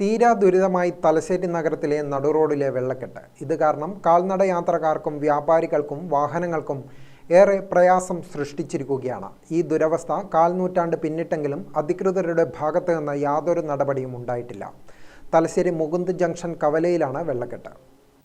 തീരാ ദുരിതമായി തലശ്ശേരി നഗരത്തിലെ നടുറോഡിലെ വെള്ളക്കെട്ട്. ഇത് കാരണം കാൽനട യാത്രക്കാർക്കും വ്യാപാരികൾക്കും വാഹനങ്ങൾക്കും ഏറെ പ്രയാസം സൃഷ്ടിച്ചിരിക്കുകയാണ്. ഈ ദുരവസ്ഥ കാൽനൂറ്റാണ്ട് പിന്നിട്ടെങ്കിലും അധികൃതരുടെ ഭാഗത്തു നിന്ന് യാതൊരു നടപടിയും ഉണ്ടായിട്ടില്ല. തലശ്ശേരി മുകുന്ദ് ജംഗ്ഷൻ കവലയിലാണ് വെള്ളക്കെട്ട്.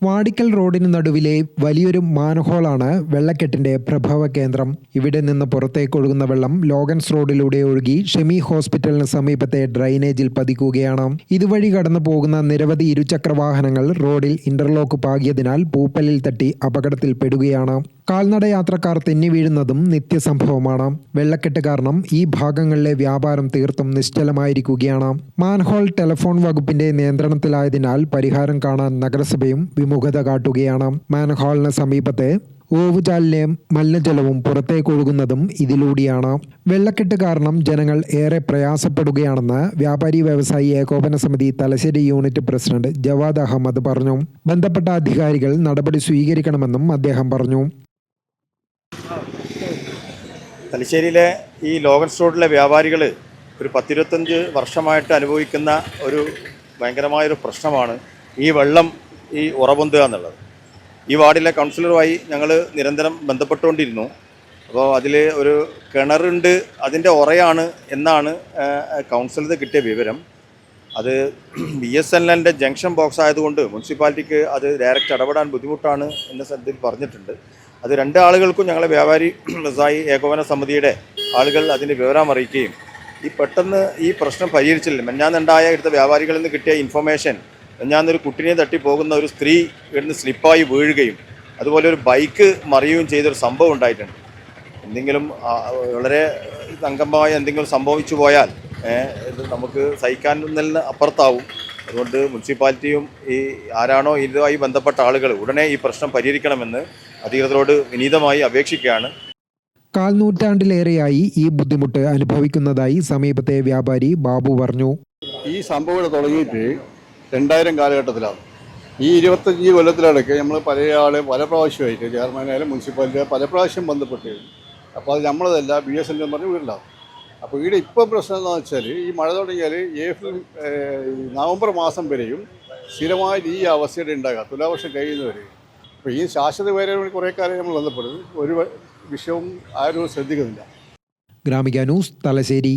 വാടിക്കൽ റോഡിന് നടുവിലെ വലിയൊരു മാൻഹോളാണ് വെള്ളക്കെട്ടിന്റെ പ്രഭവ കേന്ദ്രം. ഇവിടെ നിന്ന് പുറത്തേക്ക് ഒഴുകുന്ന വെള്ളം ലോഗൻസ് റോഡിലൂടെ ഒഴുകി ഷെമി ഹോസ്പിറ്റലിന് സമീപത്തെ ഡ്രൈനേജിൽ പതിക്കുകയാണ്. ഇതുവഴി കടന്നു പോകുന്ന നിരവധി ഇരുചക്ര വാഹനങ്ങൾ റോഡിൽ ഇന്റർലോക്ക് പാകിയതിനാൽ പൂപ്പലിൽ തട്ടി അപകടത്തിൽപ്പെടുകയാണ്. കാൽനട യാത്രക്കാർ തെന്നി വീഴുന്നതും നിത്യസംഭവമാണ്. വെള്ളക്കെട്ട് കാരണം ഈ ഭാഗങ്ങളിലെ വ്യാപാരം തീർത്തും നിശ്ചലമായിരിക്കുകയാണ്. മാൻഹോൾ ടെലിഫോൺ വകുപ്പിന്റെ നിയന്ത്രണത്തിലായതിനാൽ പരിഹാരം കാണാൻ നഗരസഭയും വിമുഖത കാട്ടുകയാണ്. മാൻഹോളിന് സമീപത്തെ ഓവുചാലിലെ മലിനജലവും പുറത്തേക്ക് ഒഴുകുന്നതും ഇതിലൂടെയാണ്. വെള്ളക്കെട്ട് കാരണം ജനങ്ങൾ ഏറെ പ്രയാസപ്പെടുകയാണെന്ന് വ്യാപാരി വ്യവസായി ഏകോപന സമിതി തലശ്ശേരി യൂണിറ്റ് പ്രസിഡന്റ് ജവാദ് അഹമ്മദ് പറഞ്ഞു. ബന്ധപ്പെട്ട അധികാരികൾ നടപടി സ്വീകരിക്കണമെന്നും അദ്ദേഹം പറഞ്ഞു. തലശ്ശേരിയിലെ ഈ ലോകൻസ് റോഡിലെ വ്യാപാരികൾ ഒരു പത്തിരുപത്തഞ്ച് വർഷമായിട്ട് അനുഭവിക്കുന്ന ഒരു ഭയങ്കരമായൊരു പ്രശ്നമാണ് ഈ വെള്ളം ഈ ഉറപൊന്തുക എന്നുള്ളത്. ഈ വാർഡിലെ കൗൺസിലറുമായി ഞങ്ങൾ നിരന്തരം ബന്ധപ്പെട്ടുകൊണ്ടിരുന്നു. അപ്പോൾ അതിൽ ഒരു കിണറുണ്ട് അതിന്റെ ഉറയാണ് എന്നാണ് കൗൺസിലിന് കിട്ടിയ വിവരം. അത് ബി എസ് എൻ എല്ലിന്റെ ജംഗ്ഷൻ ബോക്സ് ആയതുകൊണ്ട് മുനിസിപ്പാലിറ്റിക്ക് അത് ഡയറക്റ്റ് ഇടപെടാൻ ബുദ്ധിമുട്ടാണ് എന്ന സ്ഥലത്തിൽ പറഞ്ഞിട്ടുണ്ട്. അത് രണ്ട് ആളുകൾക്കും ഞങ്ങളെ വ്യാപാരി വ്യവസായി ഏകോപന സമിതിയുടെ ആളുകൾ അതിന്റെ വിവരം അറിയിക്കുകയും ഈ പെട്ടെന്ന് ഈ പ്രശ്നം പരിഹരിച്ചില്ല. മെഞ്ഞാന്നുണ്ടായ ഇവിടുത്തെ വ്യാപാരികളിൽ നിന്ന് കിട്ടിയ ഇൻഫർമേഷൻ മെഞ്ഞാന്നൊരു കുട്ടിനെ തട്ടി പോകുന്ന ഒരു സ്ത്രീ ഇവിടുന്ന് സ്ലിപ്പായി വീഴുകയും അതുപോലെ ഒരു ബൈക്ക് മറിയുകയും ചെയ്തൊരു സംഭവം ഉണ്ടായിട്ടുണ്ട്. എന്തെങ്കിലും വളരെ തങ്കമായ എന്തെങ്കിലും സംഭവിച്ചു പോയാൽ ഇത് നമുക്ക് സഹിക്കാൻ നിന്ന് അപ്പുറത്താവും. അതുകൊണ്ട് മുനിസിപ്പാലിറ്റിയും ഈ ആരാണോ ഇതുമായി ബന്ധപ്പെട്ട ആളുകൾ ഉടനെ ഈ പ്രശ്നം പരിഹരിക്കണമെന്ന് അധികൃതരോട് വിനീതമായി അപേക്ഷിക്കുകയാണ്. കാൽനൂറ്റാണ്ടിലേറെയായി ഈ ബുദ്ധിമുട്ട് അനുഭവിക്കുന്നതായി സമീപത്തെ വ്യാപാരി ബാബു പറഞ്ഞു. ഈ സംഭവം ഇവിടെ തുടങ്ങിയിട്ട് രണ്ടായിരം കാലഘട്ടത്തിലാണ്. ഈ ഇരുപത്തഞ്ച് കൊല്ലത്തിലടക്ക് നമ്മൾ പല ആൾ പല പ്രാവശ്യമായിട്ട് ചെയർമാനായാലും മുനിസിപ്പാലിറ്റി പല പ്രാവശ്യം ബന്ധപ്പെട്ടിരുന്നു അപ്പോൾ അത് നമ്മളതല്ല ബി എസ് എൻ പറഞ്ഞ് വീടിലാണ് അപ്പോൾ ഇവിടെ ഇപ്പം പ്രശ്നം എന്താണെന്ന് വെച്ചാൽ ഈ മഴ തുടങ്ങിയാൽ ഏപ്രിൽ ഈ നവംബർ മാസം വരെയും സ്ഥിരമായിട്ട് ഈ അവസ്ഥയുടെ ഉണ്ടാകുക തുലാവർഷം കഴിയുന്നവരെ. അപ്പോൾ ഈ ശാശ്വത വേരുകൾ കുറേ കാലം നമ്മൾ ബന്ധപ്പെടുന്നത്. ഒരു വിഷയവും ആരും ശ്രദ്ധിക്കുന്നില്ല. ഗ്രാമിക ന്യൂസ് തലശ്ശേരി.